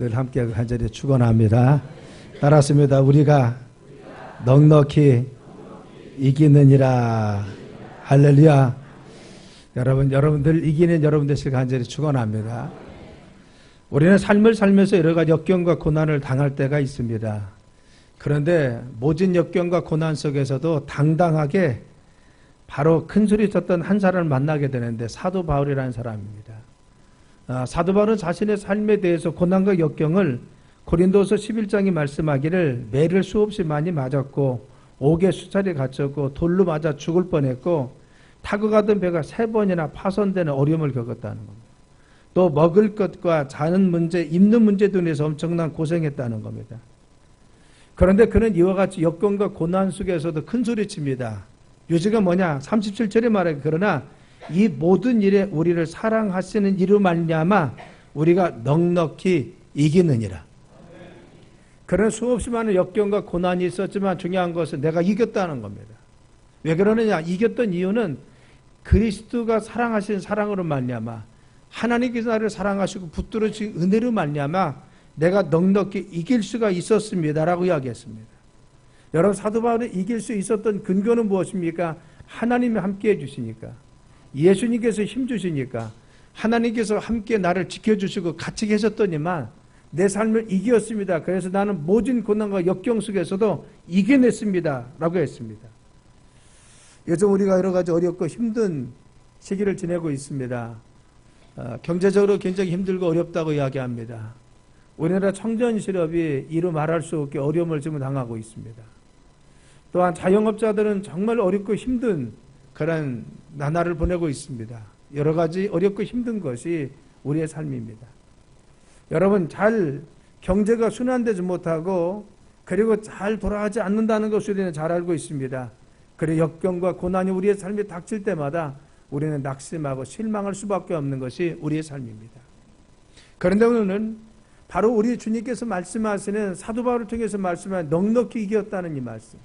늘 함께 간절히 축원합니다. 따랐습니다. 우리가 넉넉히 이기느니라. 할렐루야. 여러분, 여러분들 이기는 여러분들 실 간절히 축원합니다. 우리는 삶을 살면서 여러 가지 역경과 고난을 당할 때가 있습니다. 그런데 모진 역경과 고난 속에서도 당당하게 바로 큰 소리 쳤던 한 사람을 만나게 되는데 사도 바울이라는 사람입니다. 아, 사도 바울은 자신의 삶에 대해서 고난과 역경을 고린도서 11장이 말씀하기를 매를 수없이 많이 맞았고 옥에 수차례 갇혔고 돌로 맞아 죽을 뻔했고 타고 가던 배가 세 번이나 파손되는 어려움을 겪었다는 겁니다. 또 먹을 것과 자는 문제, 입는 문제 등에서 엄청난 고생했다는 겁니다. 그런데 그는 이와 같이 역경과 고난 속에서도 큰 소리 칩니다. 요지가 뭐냐? 37절에 말해 그러나 이 모든 일에 우리를 사랑하시는 이로 말미암아 우리가 넉넉히 이기느니라. 그런 수없이 많은 역경과 고난이 있었지만 중요한 것은 내가 이겼다는 겁니다. 왜 그러느냐? 이겼던 이유는 그리스도가 사랑하신 사랑으로 말미암아 하나님께서 나를 사랑하시고 붙들어주신 은혜로 말미암아 내가 넉넉히 이길 수가 있었습니다라고 이야기했습니다. 여러분 사도 바울이 이길 수 있었던 근거는 무엇입니까? 하나님이 함께 해 주시니까 예수님께서 힘주시니까 하나님께서 함께 나를 지켜주시고 같이 계셨더니만 내 삶을 이겼습니다. 그래서 나는 모진 고난과 역경 속에서도 이겨냈습니다. 라고 했습니다. 요즘 우리가 여러 가지 어렵고 힘든 시기를 지내고 있습니다. 어, 경제적으로 굉장히 힘들고 어렵다고 이야기합니다. 우리나라 청년 실업이 이루 말할 수 없게 어려움을 지금 당하고 있습니다. 또한 자영업자들은 정말 어렵고 힘든 그런 나날을 보내고 있습니다. 여러 가지 어렵고 힘든 것이 우리의 삶입니다. 여러분 잘 경제가 순환되지 못하고 그리고 잘 돌아가지 않는다는 것을 우리는 잘 알고 있습니다. 그래 역경과 고난이 우리의 삶에 닥칠 때마다 우리는 낙심하고 실망할 수밖에 없는 것이 우리의 삶입니다. 그런데 오늘은 바로 우리 주님께서 말씀하시는 사도 바울을 통해서 말씀한 넉넉히 이겼다는 이 말씀.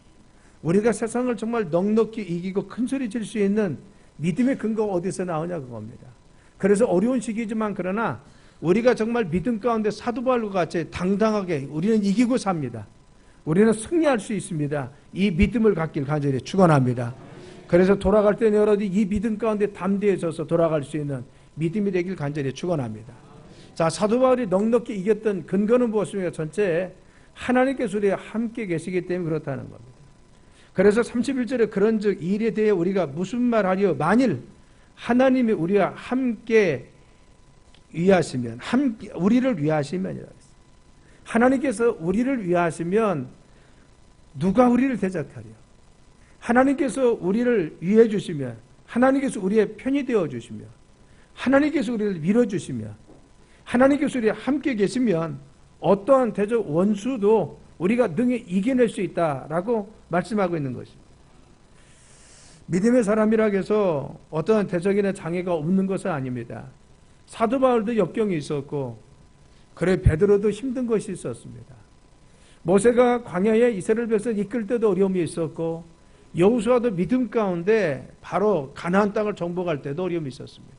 우리가 세상을 정말 넉넉히 이기고 큰 소리 칠수 있는 믿음의 근거가 어디서 나오냐 그겁니다. 그래서 어려운 시기지만 그러나 우리가 정말 믿음 가운데 사도 바울과 같이 당당하게 우리는 이기고 삽니다. 우리는 승리할 수 있습니다. 이 믿음을 갖길 간절히 축원합니다. 그래서 돌아갈 때는 여러분이 이 믿음 가운데 담대해져서 돌아갈 수 있는 믿음이 되길 간절히 축원합니다. 자 사도 바울이 넉넉히 이겼던 근거는 무엇입니까? 전체 하나님께서 우리와 함께 계시기 때문에 그렇다는 겁니다. 그래서 31절에 그런즉 일에 대해 우리가 무슨 말하리요? 만일 하나님이 우리와 함께 위하시면 함께 우리를 위하시면이라 하나님께서 우리를 위하시면 누가 우리를 대적하려? 하나님께서 우리를 위해 주시면 하나님께서 우리의 편이 되어 주시며 하나님께서 우리를 밀어 주시며 하나님께서 우리 함께 계시면 어떠한 대적 원수도 우리가 능히 이겨낼 수 있다라고 말씀하고 있는 것입니다. 믿음의 사람이라 해서 어떠한 대적이나 장애가 없는 것은 아닙니다. 사도 바울도 역경이 있었고 그래 베드로도 힘든 것이 있었습니다. 모세가 광야에 이스라엘 백성 이끌 때도 어려움이 있었고 여호수아도 믿음 가운데 바로 가나안 땅을 정복할 때도 어려움이 있었습니다.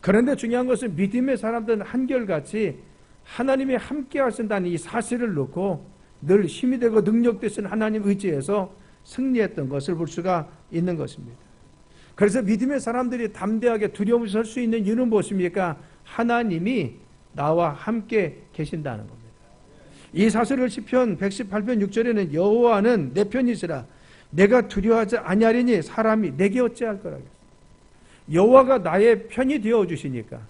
그런데 중요한 것은 믿음의 사람들은 한결같이 하나님이 함께 하신다는 이 사실을 놓고 늘 힘이 되고 능력 되신 하나님 의지에서 승리했던 것을 볼 수가 있는 것입니다. 그래서 믿음의 사람들이 담대하게 두려움을 설수 있는 이유는 무엇입니까? 하나님이 나와 함께 계신다는 겁니다. 이 사설을 시편 118편 6절에는 여호와는 내 편이시라 내가 두려워하지 아니하리니 사람이 내게 어찌할 거라고 여호와가 나의 편이 되어 주시니까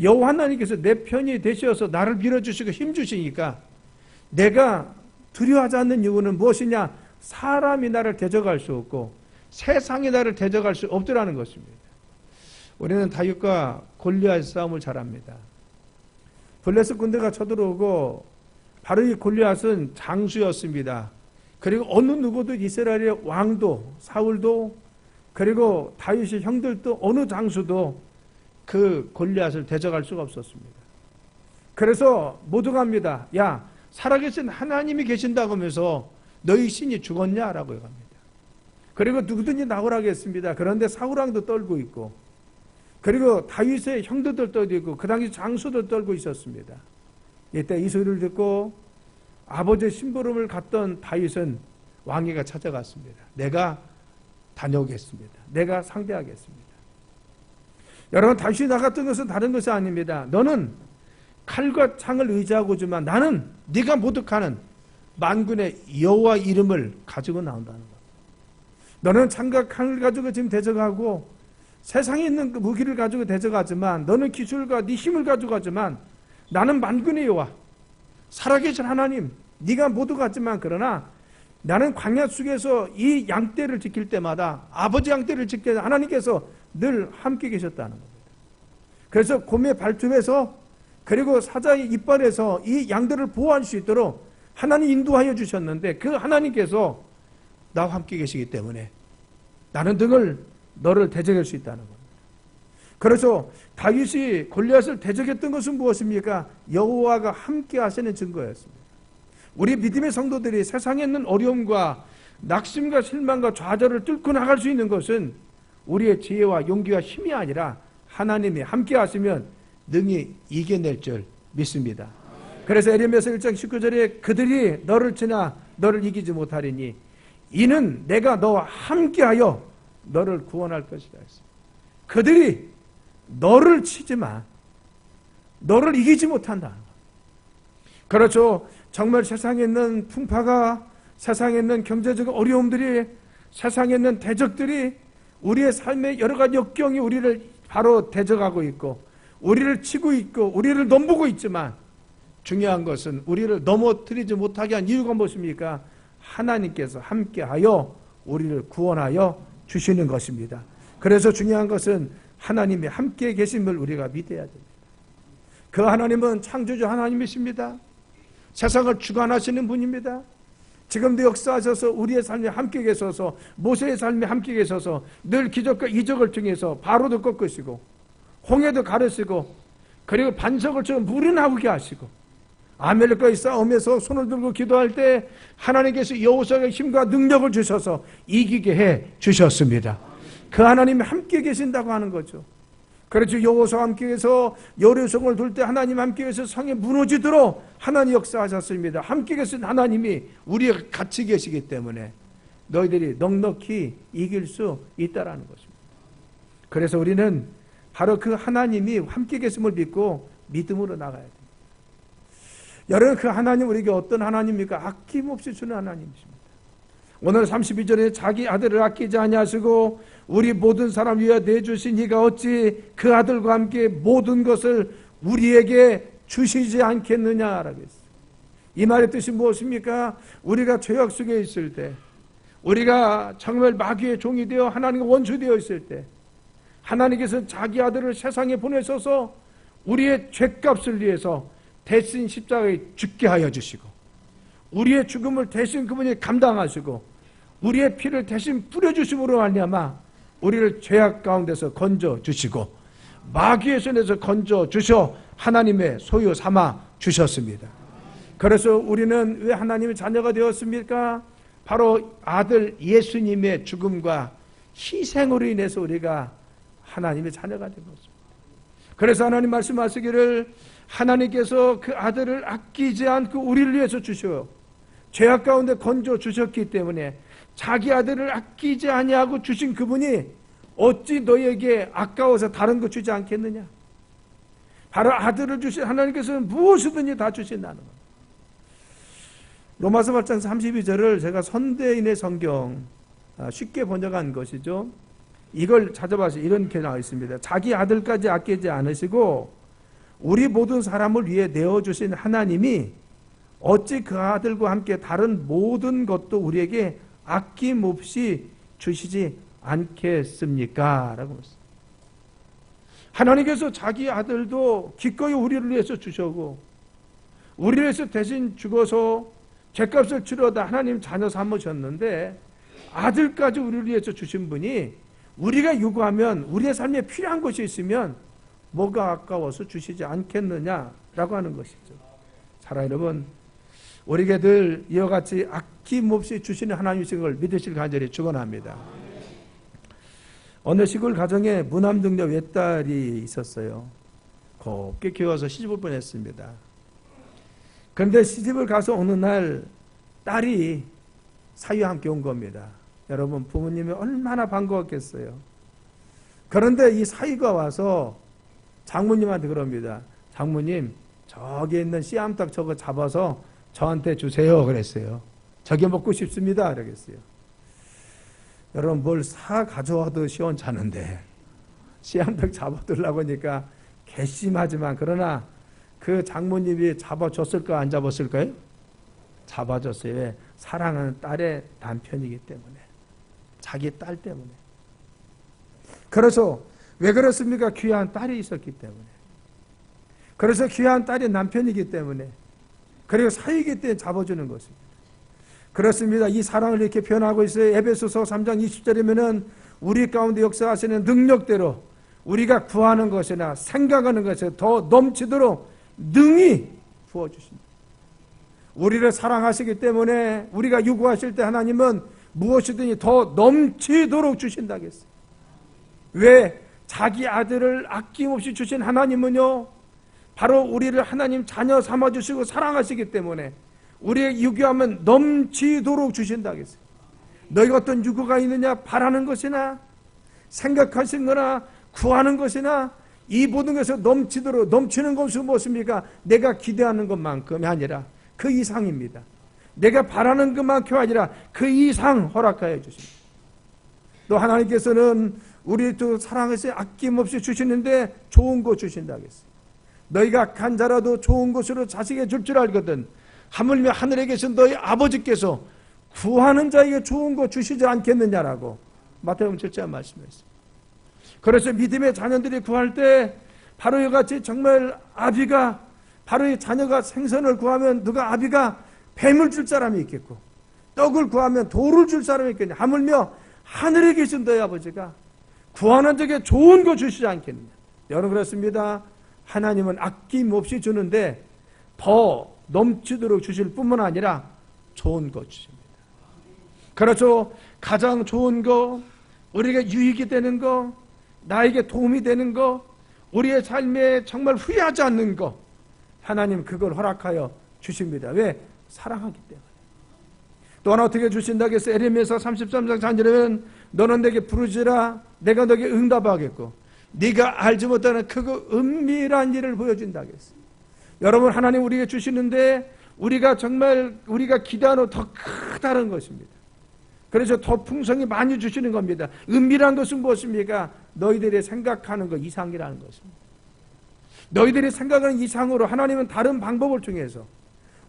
여호와 하나님께서 내 편이 되셔서 나를 밀어 주시고 힘 주시니까 내가 두려워하지 않는 이유는 무엇이냐? 사람이 나를 대적할 수 없고 세상이 나를 대적할 수 없더라는 것입니다. 우리는 다윗과 골리앗 싸움을 잘합니다. 블레스 군대가 쳐들어오고 바로 이 골리앗은 장수였습니다. 그리고 어느 누구도 이스라엘의 왕도 사울도 그리고 다윗의 형들도 어느 장수도 그 골리앗을 대적할 수가 없었습니다. 그래서 모두가 합니다. 야 살아계신 하나님이 계신다고 하면서 너희 신이 죽었냐라고 합니다. 그리고 누구든지 나오라고 했습니다. 그런데 사울왕도 떨고 있고 그리고 다윗의 형들도 떨고 있고 그 당시 장수도 떨고 있었습니다. 이때 이 소리를 듣고 아버지의 심부름을 갔던 다윗은 왕에게 찾아갔습니다. 내가 다녀오겠습니다. 내가 상대하겠습니다. 여러분 다윗이 나갔던 것은 다른 것이 아닙니다. 너는 칼과 창을 의지하고지만 나는 네가 모독하는 만군의 여호와 이름을 가지고 나온다는 것. 너는 창과 칼을 가지고 지금 대적하고 세상에 있는 그 무기를 가지고 대적하지만 너는 기술과 네 힘을 가지고 하지만 나는 만군의 여호와 살아계신 하나님 네가 모두 같지만 그러나 나는 광야 속에서 이 양떼를 지킬 때마다 아버지 양떼를 지킬 때 하나님께서 늘 함께 계셨다는 겁니다. 그래서 곰의 발톱에서 그리고 사자의 이빨에서 이 양들을 보호할 수 있도록 하나님 인도하여 주셨는데 그 하나님께서 나와 함께 계시기 때문에 나는 등을 너를 대적할 수 있다는 겁니다. 그래서 다윗이 골리앗을 대적했던 것은 무엇입니까? 여호와가 함께 하시는 증거였습니다. 우리 믿음의 성도들이 세상에 있는 어려움과 낙심과 실망과 좌절을 뚫고 나갈 수 있는 것은 우리의 지혜와 용기와 힘이 아니라 하나님이 함께 하시면 능히 이겨낼 줄 믿습니다. 그래서 에레미야서 1장 19절에 그들이 너를 치나 너를 이기지 못하리니 이는 내가 너와 함께하여 너를 구원할 것이다 했습니다. 그들이 너를 치지만 너를 이기지 못한다. 그렇죠. 정말 세상에 있는 풍파가 세상에 있는 경제적 어려움들이 세상에 있는 대적들이 우리의 삶의 여러 가지 역경이 우리를 바로 대적하고 있고 우리를 치고 있고 우리를 넘보고 있지만 중요한 것은 우리를 넘어뜨리지 못하게 한 이유가 무엇입니까? 하나님께서 함께하여 우리를 구원하여 주시는 것입니다. 그래서 중요한 것은 하나님이 함께 계심을 우리가 믿어야 됩니다. 그 하나님은 창조주 하나님이십니다. 세상을 주관하시는 분입니다. 지금도 역사하셔서 우리의 삶에 함께 계셔서 모세의 삶에 함께 계셔서 늘 기적과 이적을 통해서 바로도 꺾으시고 홍해도 가르시고 그리고 반석을 저 물이 나오게 하시고 아멜렉과의 싸움에서 손을 들고 기도할 때 하나님께서 여호수아에게 힘과 능력을 주셔서 이기게 해 주셨습니다. 그 하나님이 함께 계신다고 하는 거죠. 그렇죠. 여호수아 함께해서 여리성을 돌 때 하나님 함께해서 성이 무너지도록 하나님 역사하셨습니다. 함께 계신 하나님이 우리가 같이 계시기 때문에 너희들이 넉넉히 이길 수 있다라는 것입니다. 그래서 우리는 바로 그 하나님이 함께 계심을 믿고 믿음으로 나가야 됩니다. 여러분 그 하나님 우리에게 어떤 하나님입니까? 아낌없이 주는 하나님이십니다. 오늘 32절에 자기 아들을 아끼지 아니하시고 우리 모든 사람 위하여 내주신 이가 어찌 그 아들과 함께 모든 것을 우리에게 주시지 않겠느냐라고 했어요. 이 말의 뜻이 무엇입니까? 우리가 죄악 속에 있을 때 우리가 정말 마귀의 종이 되어 하나님과 원수되어 있을 때 하나님께서 자기 아들을 세상에 보내셔서 우리의 죄값을 위해서 대신 십자가에 죽게 하여 주시고 우리의 죽음을 대신 그분이 감당하시고 우리의 피를 대신 뿌려주심으로 말미암아 우리를 죄악 가운데서 건져 주시고 마귀의 손에서 건져 주셔 하나님의 소유 삼아 주셨습니다. 그래서 우리는 왜 하나님의 자녀가 되었습니까? 바로 아들 예수님의 죽음과 희생으로 인해서 우리가 하나님의 자녀가 된 것입니다. 그래서 하나님 말씀하시기를 하나님께서 그 아들을 아끼지 않고 우리를 위해서 주셔 죄악 가운데 건져 주셨기 때문에 자기 아들을 아끼지 아니하고 주신 그분이 어찌 너에게 아까워서 다른 거 주지 않겠느냐? 바로 아들을 주신 하나님께서는 무엇이든지 다 주신다는 것. 로마서 8장 32절을 제가 선대인의 성경 아, 쉽게 번역한 것이죠. 이걸 찾아봐서 이렇게 나와 있습니다. 자기 아들까지 아끼지 않으시고 우리 모든 사람을 위해 내어주신 하나님이 어찌 그 아들과 함께 다른 모든 것도 우리에게 아낌없이 주시지 않겠습니까? 라고. 하나님께서 자기 아들도 기꺼이 우리를 위해서 주셨고 우리를 위해서 대신 죽어서 죄값을 치러다 하나님 자녀 삼으셨는데 아들까지 우리를 위해서 주신 분이 우리가 요구하면 우리의 삶에 필요한 것이 있으면 뭐가 아까워서 주시지 않겠느냐라고 하는 것이죠. 사랑 여러분 우리에게 늘 이와 같이 아낌없이 주시는 하나님이신 걸 믿으실 간절히 축원합니다. 어느 시골 가정에 무남등녀 외딸이 있었어요. 곱게 키워서 시집을 보냈습니다. 그런데 시집을 가서 어느 날 딸이 사위와 함께 온 겁니다. 여러분 부모님이 얼마나 반가웠겠어요. 그런데 이 사위가 와서 장모님한테 그럽니다. 장모님 저기 있는 씨암탉 저거 잡아서 저한테 주세요 그랬어요. 저게 먹고 싶습니다 그러겠어요. 여러분 뭘 사 가져와도 시원찮은데 씨암탉 잡아들라고 하니까 괘씸하지만 그러나 그 장모님이 잡아줬을까 안 잡았을까요? 잡아줬어요. 왜? 사랑하는 딸의 남편이기 때문에 자기 딸 때문에 그래서 왜 그렇습니까? 귀한 딸이 있었기 때문에 그래서 귀한 딸이 남편이기 때문에 그리고 사이기 때문에 잡아주는 것입니다. 그렇습니다. 이 사랑을 이렇게 표현하고 있어요. 에베소서 3장 20절이면은 우리 가운데 역사하시는 능력대로 우리가 구하는 것이나 생각하는 것에 더 넘치도록 능히 부어주십니다. 우리를 사랑하시기 때문에 우리가 요구하실 때 하나님은 무엇이든지 더 넘치도록 주신다겠어요. 왜? 자기 아들을 아낌없이 주신 하나님은요, 바로 우리를 하나님 자녀 삼아주시고 사랑하시기 때문에 우리의 유교하면 넘치도록 주신다겠어요. 너희가 어떤 유구가 있느냐 바라는 것이나 생각하신 거나 구하는 것이나 이 모든 것에서 넘치도록 넘치는 것은 무엇입니까? 내가 기대하는 것만큼이 아니라 그 이상입니다. 내가 바라는 것만큼 아니라 그 이상 허락하여 주십니다. 또 하나님께서는 우리 또 사랑해서 아낌없이 주시는데 좋은 거 주신다 하겠어요. 너희가 간 자라도 좋은 것으로 자식에 줄 줄 알거든. 하물며 하늘에 계신 너희 아버지께서 구하는 자에게 좋은 거 주시지 않겠느냐라고 마태복음 7장 말씀했습니다. 그래서 믿음의 자녀들이 구할 때 바로 이같이 정말 아비가 바로 이 자녀가 생선을 구하면 누가 아비가 뱀을 줄 사람이 있겠고 떡을 구하면 돌을 줄 사람이 있겠냐. 하물며 하늘에 계신 너희 아버지가 구하는 적에 좋은 거 주시지 않겠느냐. 여러분 그렇습니다. 하나님은 아낌없이 주는데 더 넘치도록 주실 뿐만 아니라 좋은 거 주십니다. 그래서 가장 좋은 거 우리가 유익이 되는 거 나에게 도움이 되는 거 우리의 삶에 정말 후회하지 않는 거 하나님 그걸 허락하여 주십니다. 왜? 사랑하기 때문에. 또 하나 어떻게 주신다겠어? 에레미야서 33장 잔절에는 너는 내게 부르지라 내가 너에게 응답하겠고 네가 알지 못하는 크고 은밀한 일을 보여준다겠어. 여러분 하나님 우리에게 주시는데 우리가 정말 우리가 기대하는 더 크다는 것입니다. 그래서 더 풍성히 많이 주시는 겁니다. 은밀한 것은 무엇입니까? 너희들이 생각하는 것 이상이라는 것입니다. 너희들이 생각하는 이상으로 하나님은 다른 방법을 통해서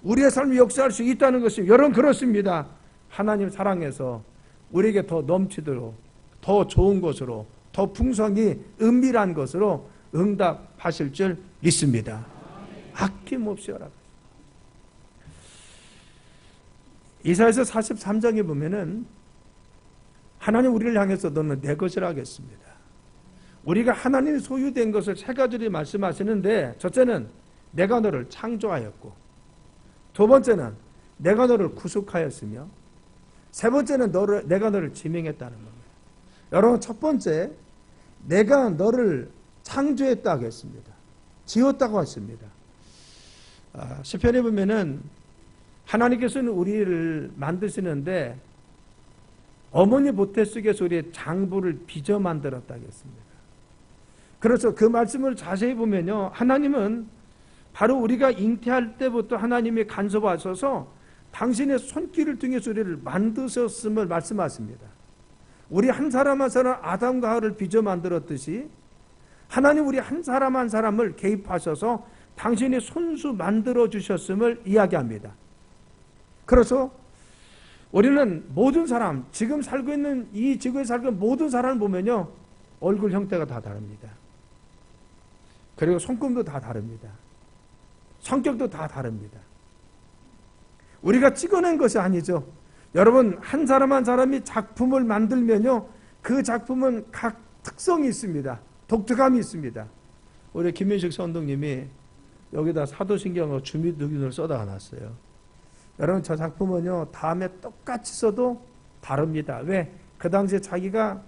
우리의 삶을 역사할 수 있다는 것이 여러분 그렇습니다. 하나님 사랑해서 우리에게 더 넘치도록 더 좋은 것으로 더 풍성히 은밀한 것으로 응답하실 줄 믿습니다. 아낌없이 허락. 이사에서 43장에 보면은 하나님 우리를 향해서 너는 내 것을 하겠습니다. 우리가 하나님이 소유된 것을 세 가지를 말씀하시는데 첫째는 내가 너를 창조하였고 두 번째는 내가 너를 구속하였으며 세 번째는 너를 내가 너를 지명했다는 겁니다. 여러분 첫 번째 내가 너를 창조했다고 했습니다. 지었다고 했습니다. 아, 시편에 보면은 하나님께서는 우리를 만드시는데 어머니 보태 속에서 우리의 장부를 빚어 만들었다고 했습니다. 그래서 그 말씀을 자세히 보면요. 하나님은 바로 우리가 잉태할 때부터 하나님이 간섭하셔서 당신의 손길을 통해서 우리를 만드셨음을 말씀하십니다. 우리 한 사람 한 사람 아담과 하와를 빚어 만들었듯이 하나님 우리 한 사람 한 사람을 개입하셔서 당신이 손수 만들어 주셨음을 이야기합니다. 그래서 우리는 모든 사람, 지금 살고 있는 이 지구에 살고 있는 모든 사람을 보면요. 얼굴 형태가 다 다릅니다. 그리고 손금도 다 다릅니다. 성격도 다 다릅니다. 우리가 찍어낸 것이 아니죠. 여러분, 한 사람 한 사람이 작품을 만들면요. 그 작품은 각 특성이 있습니다. 독특함이 있습니다. 우리 김민식 선동님이 여기다 사도신경하고 주민등본을 써다가 놨어요. 여러분 저 작품은요 다음에 똑같이 써도 다릅니다. 왜? 그 당시에 자기가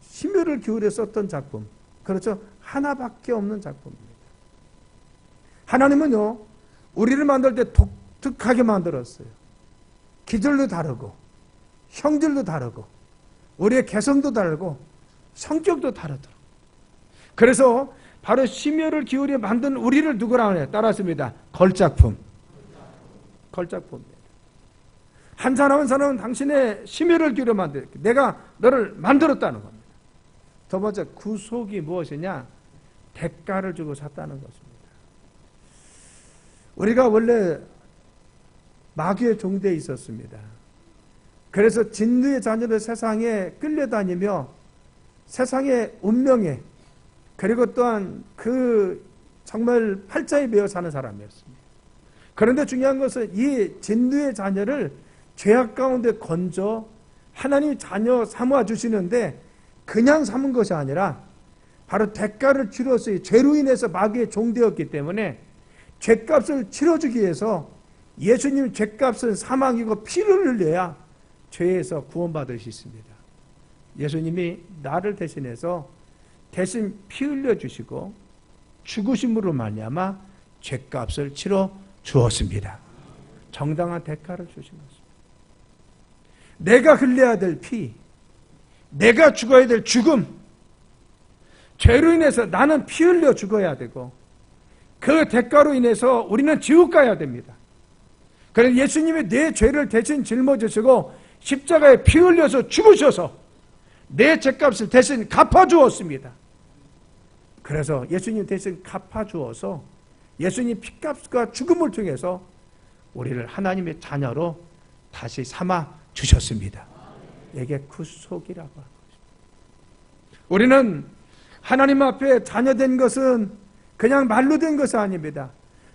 심혈을 기울여 썼던 작품. 그렇죠? 하나밖에 없는 작품입니다. 하나님은요 우리를 만들 때 독, 독특하게 만들었어요. 기질도 다르고 형질도 다르고 우리의 개성도 다르고 성격도 다르더라고요. 그래서 바로 심혈을 기울여 만든 우리를 누구라 하냐 따랐습니다. 걸작품. 걸작품입니다. 한 사람 한 사람은 당신의 심혈을 기울여 만들 내가 너를 만들었다는 겁니다. 두 번째 구속이 무엇이냐? 대가를 주고 샀다는 것입니다. 우리가 원래 마귀의 종대에 있었습니다. 그래서 진리의 자녀를 세상에 끌려다니며 세상의 운명에 그리고 또한 그 정말 팔자에 매어 사는 사람이었습니다. 그런데 중요한 것은 이 진리의 자녀를 죄악 가운데 건져 하나님 자녀 삼아 주시는데 그냥 삼은 것이 아니라 바로 대가를 치러서 죄로 인해서 마귀의 종되었기 때문에 죄값을 치러주기 위해서 예수님 죄값은 사망이고 피를 흘려야 죄에서 구원받을 수 있습니다. 예수님이 나를 대신해서 대신 피 흘려 주시고 죽으심으로 말미암아 죄값을 치러 주었습니다. 정당한 대가를 주신 것입니다. 내가 흘려야 될 피, 내가 죽어야 될 죽음, 죄로 인해서 나는 피 흘려 죽어야 되고 그 대가로 인해서 우리는 지옥 가야 됩니다. 그래서 예수님이 내 죄를 대신 짊어지시고 십자가에 피 흘려서 죽으셔서 내 죄값을 대신 갚아주었습니다. 그래서 예수님 대신 갚아주어서 예수님 피값과 죽음을 통해서 우리를 하나님의 자녀로 다시 삼아 주셨습니다. 이게 구속이라고 하는 것입니다. 우리는 하나님 앞에 자녀된 것은 그냥 말로 된 것이 아닙니다.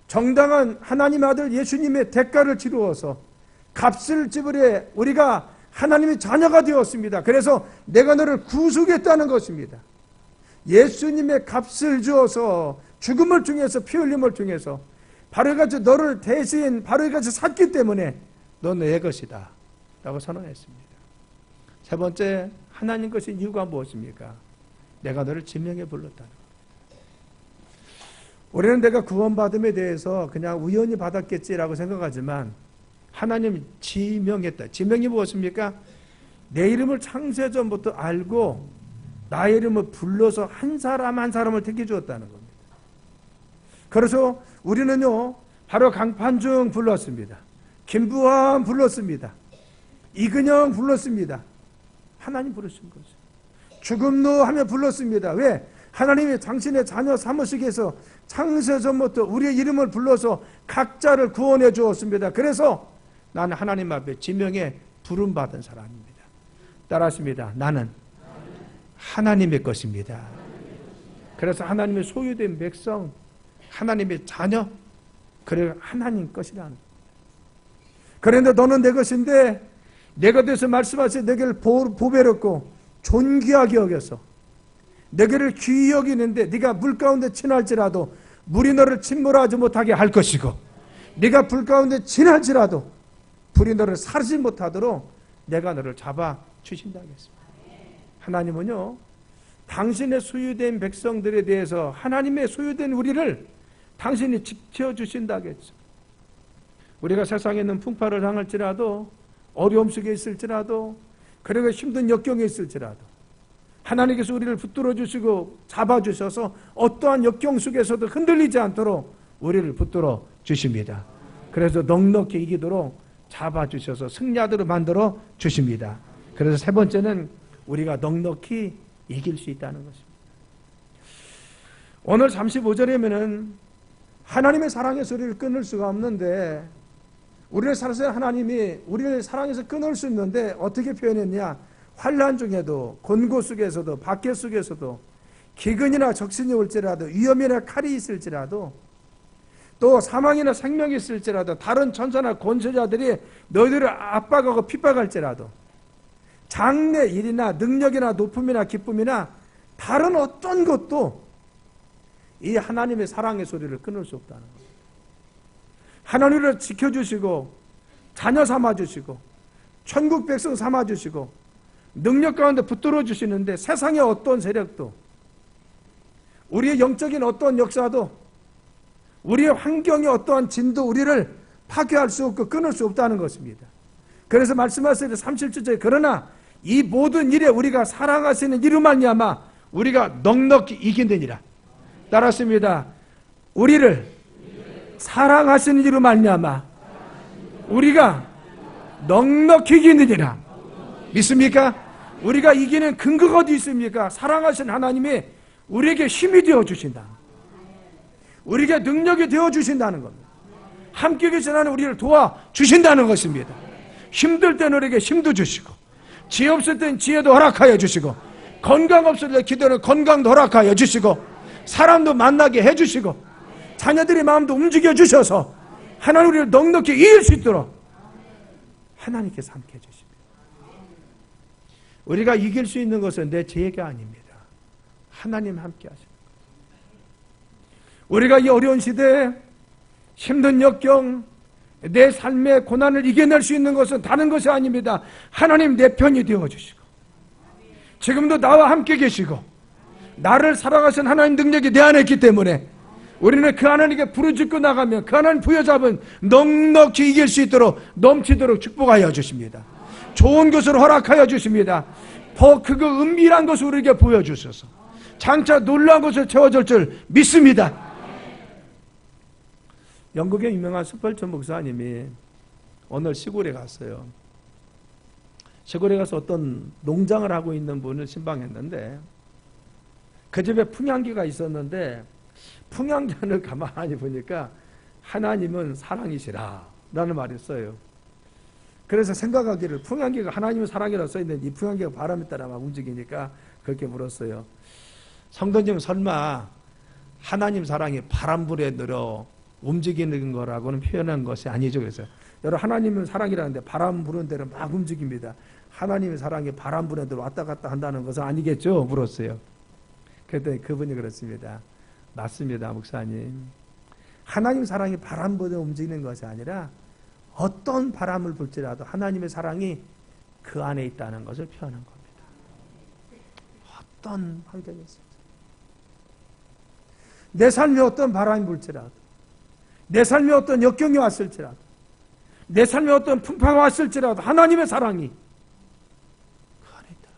정당한 하나님 아들 예수님의 대가를 치루어서 값을 지불해 우리가 하나님의 자녀가 되었습니다. 그래서 내가 너를 구속했다는 것입니다. 예수님의 값을 주어서 죽음을 통해서 피 흘림을 통해서 바로 이같이 너를 대신 바로 이같이 샀기 때문에 너내 것이다. 라고 선언했습니다. 세 번째, 하나님 것인 이유가 무엇입니까? 내가 너를 지명해 불렀다는 것. 우리는 내가 구원받음에 대해서 그냥 우연히 받았겠지라고 생각하지만 하나님 지명했다. 지명이 무엇입니까? 내 이름을 창세 전부터 알고 나의 이름을 불러서 한 사람 한 사람을 택해 주었다는 겁니다. 그래서 우리는요, 바로 강판중 불렀습니다. 김부환 불렀습니다. 이근영 불렀습니다. 하나님 부르신 거죠. 죽음노 하며 불렀습니다. 왜? 하나님이 당신의 자녀 위해서 창세 전부터 우리의 이름을 불러서 각자를 구원해 주었습니다. 그래서 나는 하나님 앞에 지명에 부름받은 사람입니다. 따라하십니다. 나는 하나님의 것입니다. 그래서 하나님의 소유된 백성, 하나님의 자녀, 그래 하나님 것이라는 그런데 너는 내 것인데 내가 돼서 말씀하신 내게를 보배롭고 존귀하게 여겨서 내게를 귀히 여기는데 네가 물 가운데 지날지라도 물이 너를 침몰하지 못하게 할 것이고 네가 불 가운데 지날지라도 불이 너를 사르지 못하도록 내가 너를 잡아 주신다 하겠습니다. 하나님은요 당신의 소유된 백성들에 대해서 하나님의 소유된 우리를 당신이 지켜주신다 하겠죠. 우리가 세상에 있는 풍파를 당할지라도 어려움 속에 있을지라도 그리고 힘든 역경에 있을지라도 하나님께서 우리를 붙들어 주시고 잡아 주셔서 어떠한 역경 속에서도 흔들리지 않도록 우리를 붙들어 주십니다. 그래서 넉넉히 이기도록 잡아 주셔서 승리하도록 만들어 주십니다. 그래서 세 번째는 우리가 넉넉히 이길 수 있다는 것입니다. 오늘 35절이면은 하나님의 사랑의 소리를 끊을 수가 없는데 우리를 사랑해서 하나님이 우리를 사랑해서 끊을 수 있는데 어떻게 표현했냐? 환란 중에도 곤고 속에서도 박해 속에서도 기근이나 적신이 올지라도 위험이나 칼이 있을지라도 또 사망이나 생명이 있을지라도 다른 천사나 권세자들이 너희들을 압박하고 핍박할지라도 장래 일이나 능력이나 높음이나 기쁨이나 다른 어떤 것도 이 하나님의 사랑의 소리를 끊을 수 없다는 거예요. 하나님을 지켜주시고 자녀 삼아주시고 천국 백성 삼아주시고 능력 가운데 붙들어 주시는데 세상의 어떤 세력도 우리의 영적인 어떤 역사도 우리의 환경의 어떠한 진도 우리를 파괴할 수 없고 끊을 수 없다는 것입니다. 그래서 말씀하세요. 37절에 그러나 이 모든 일에 우리가 사랑하시는 이로 말미암아 우리가 넉넉히 이긴느니라. 따랐습니다. 우리를 사랑하시는 이로 말미암아 우리가 넉넉히 이기느니라. 믿습니까? 우리가 이기는 근거가 어디 있습니까? 사랑하신 하나님이 우리에게 힘이 되어 주신다. 우리에게 능력이 되어 주신다는 겁니다. 함께 계신 하나님 우리를 도와 주신다는 것입니다. 힘들 때는 우리에게 힘도 주시고 지혜 없을 땐 지혜도 허락하여 주시고 건강 없을 때 기도는 건강도 허락하여 주시고 사람도 만나게 해 주시고 자녀들의 마음도 움직여 주셔서 하나님 우리를 넉넉히 이길 수 있도록 하나님께서 함께 해 주십니다. 우리가 이길 수 있는 것은 내 지혜가 아닙니다. 하나님 함께 하십니다. 우리가 이 어려운 시대에 힘든 역경, 내 삶의 고난을 이겨낼 수 있는 것은 다른 것이 아닙니다. 하나님 내 편이 되어주시고, 지금도 나와 함께 계시고, 나를 사랑하신 하나님 능력이 내 안에 있기 때문에, 우리는 그 하나님께 부르짖고 나가면 그 하나님 부여잡은 넉넉히 이길 수 있도록 넘치도록 축복하여 주십니다. 좋은 것을 허락하여 주십니다. 더 그거 은밀한 것을 우리에게 보여주셔서 장차 놀라운 것을 채워줄 줄 믿습니다. 영국의 유명한 스펄전 목사님이 오늘 시골에 갔어요. 시골에 가서 어떤 농장을 하고 있는 분을 신방했는데 그 집에 풍향기가 있었는데 풍향전을 가만히 보니까 하나님은 사랑이시라 라는 말이 있어요. 그래서 생각하기를 풍향기가 하나님의 사랑이라고 써있는데 이 풍향기가 바람에 따라 막 움직이니까 그렇게 물었어요. 성도님 설마 하나님 사랑이 바람 불에 늘어 움직이는 거라고는 표현한 것이 아니죠. 그래서 여러분 하나님은 사랑이라는데 바람 부는 대로 막 움직입니다. 하나님의 사랑이 바람 부는 대로 왔다 갔다 한다는 것은 아니겠죠? 물었어요. 그랬더니 그분이 그렇습니다. 맞습니다, 목사님. 하나님 사랑이 바람 부에 움직이는 것이 아니라 어떤 바람을 불지라도 하나님의 사랑이 그 안에 있다는 것을 표현한 겁니다. 어떤 환경이 있을지. 내 삶에 어떤 바람이 불지라도, 내 삶에 어떤 역경이 왔을지라도, 내 삶에 어떤 풍파가 왔을지라도 하나님의 사랑이 그 안에 있다.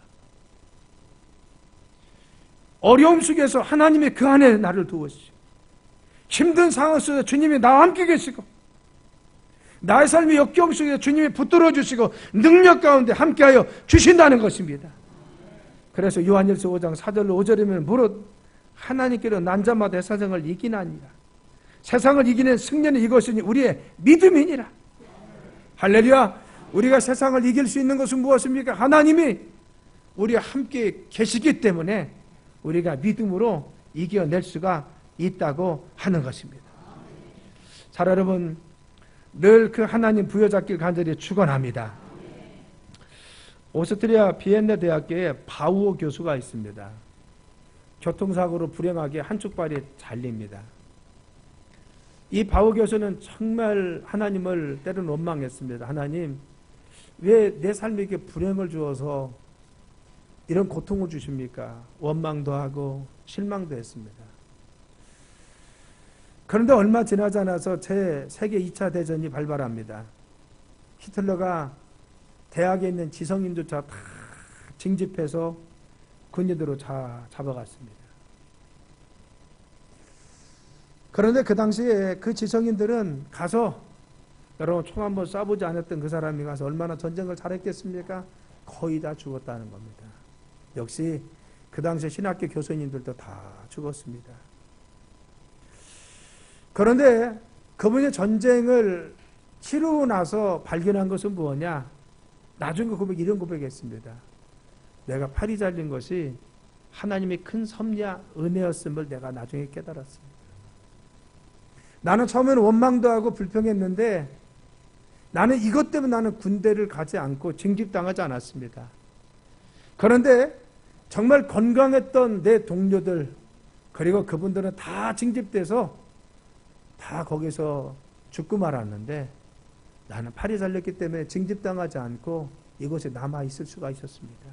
어려움 속에서 하나님이 그 안에 나를 두었시고, 힘든 상황 속에서 주님이 나와 함께 계시고, 나의 삶의 역경 속에 주님이 붙들어 주시고 능력 가운데 함께하여 주신다는 것입니다. 그래서 요한일서 5장 4절로 5절이면 무릇 하나님께로 난자마다 세상을 이기나니라. 세상을 이기는 승리는 이것이니 우리의 믿음이니라. 할렐루야. 우리가 세상을 이길 수 있는 것은 무엇입니까? 하나님이 우리와 함께 계시기 때문에 우리가 믿음으로 이겨낼 수가 있다고 하는 것입니다. 자, 여러분, 늘 그 하나님 부여잡길 간절히 축원합니다. 오스트리아 비엔네 대학교에 바우오 교수가 있습니다. 교통사고로 불행하게 한쪽 발이 잘립니다. 이 바우 교수는 정말 하나님을 때로는 원망했습니다. 하나님, 왜 내 삶에게 불행을 주어서 이런 고통을 주십니까? 원망도 하고 실망도 했습니다. 그런데 얼마 지나지 않아서 제 세계 2차 대전이 발발합니다. 히틀러가 대학에 있는 지성인조차 다 징집해서 군인으로 잡아갔습니다. 그런데 그 당시에 그 지성인들은 가서 여러분 총 한번 쏴보지 않았던 그 사람이 가서 얼마나 전쟁을 잘했겠습니까? 거의 다 죽었다는 겁니다. 역시 그 당시 신학교 교수님들도 다 죽었습니다. 그런데 그분이 전쟁을 치르고 나서 발견한 것은 무엇냐? 나중에 고백, 이런 고백했습니다. 내가 팔이 잘린 것이 하나님의 큰 섭리와 은혜였음을 내가 나중에 깨달았습니다. 나는 처음에는 원망도 하고 불평했는데 나는 이것 때문에 나는 군대를 가지 않고 징집당하지 않았습니다. 그런데 정말 건강했던 내 동료들 그리고 그분들은 다 징집돼서 다 거기서 죽고 말았는데 나는 팔이 잘렸기 때문에 징집당하지 않고 이곳에 남아 있을 수가 있었습니다.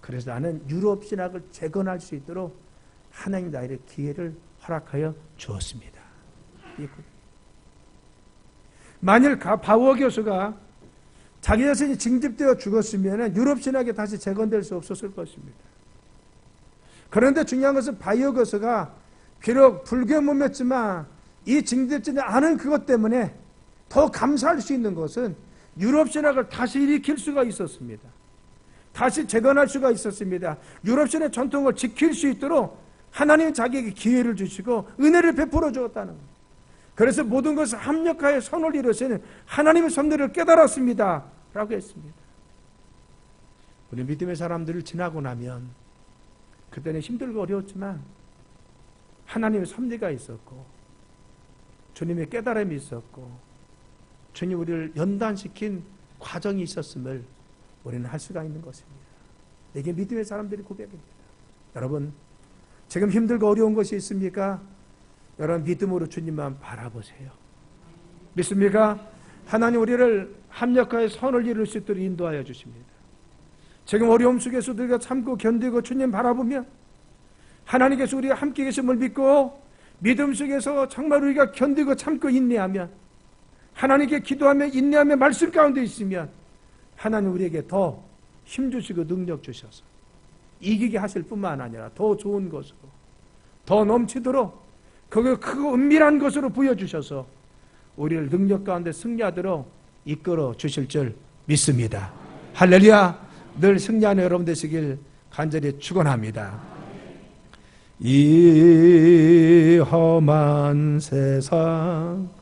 그래서 나는 유럽 신학을 재건할 수 있도록 하나님 나에게 기회를 허락하여 주었습니다. 만일 가- 바워 교수가 자기 자신이 징집되어 죽었으면 유럽 신학에 다시 재건될 수 없었을 것입니다. 그런데 중요한 것은 바이오 교수가 비록 불교 몸이었지만 이 징집되지 않은 그것 때문에 더 감사할 수 있는 것은 유럽 신학을 다시 일으킬 수가 있었습니다. 다시 재건할 수가 있었습니다. 유럽 신의 전통을 지킬 수 있도록 하나님 자기에게 기회를 주시고 은혜를 베풀어 주었다는 거예요. 그래서 모든 것을 합력하여 선을 이루시는 하나님의 섭리를 깨달았습니다. 라고 했습니다. 우리 믿음의 사람들을 지나고 나면 그때는 힘들고 어려웠지만 하나님의 섭리가 있었고 주님의 깨달음이 있었고 주님 우리를 연단시킨 과정이 있었음을 우리는 할 수가 있는 것입니다. 이게 믿음의 사람들의 고백입니다. 여러분 지금 힘들고 어려운 것이 있습니까? 여러분 믿음으로 주님만 바라보세요. 믿습니까? 하나님 우리를 합력하여 선을 이룰 수 있도록 인도하여 주십니다. 지금 어려움 속에서도 우리가 참고 견디고 주님 바라보며 하나님께서 우리가 함께 계심을 믿고 믿음 속에서 정말 우리가 견디고 참고 인내하면 하나님께 기도하며 인내하며 말씀 가운데 있으면 하나님 우리에게 더 힘주시고 능력 주셔서 이기게 하실 뿐만 아니라 더 좋은 것으로 더 넘치도록 그거 크고 은밀한 것으로 부여주셔서 우리를 능력 가운데 승리하도록 이끌어 주실 줄 믿습니다. 할렐루야! 늘 승리하는 여러분 되시길 간절히 축원합니다. 이 험한 세상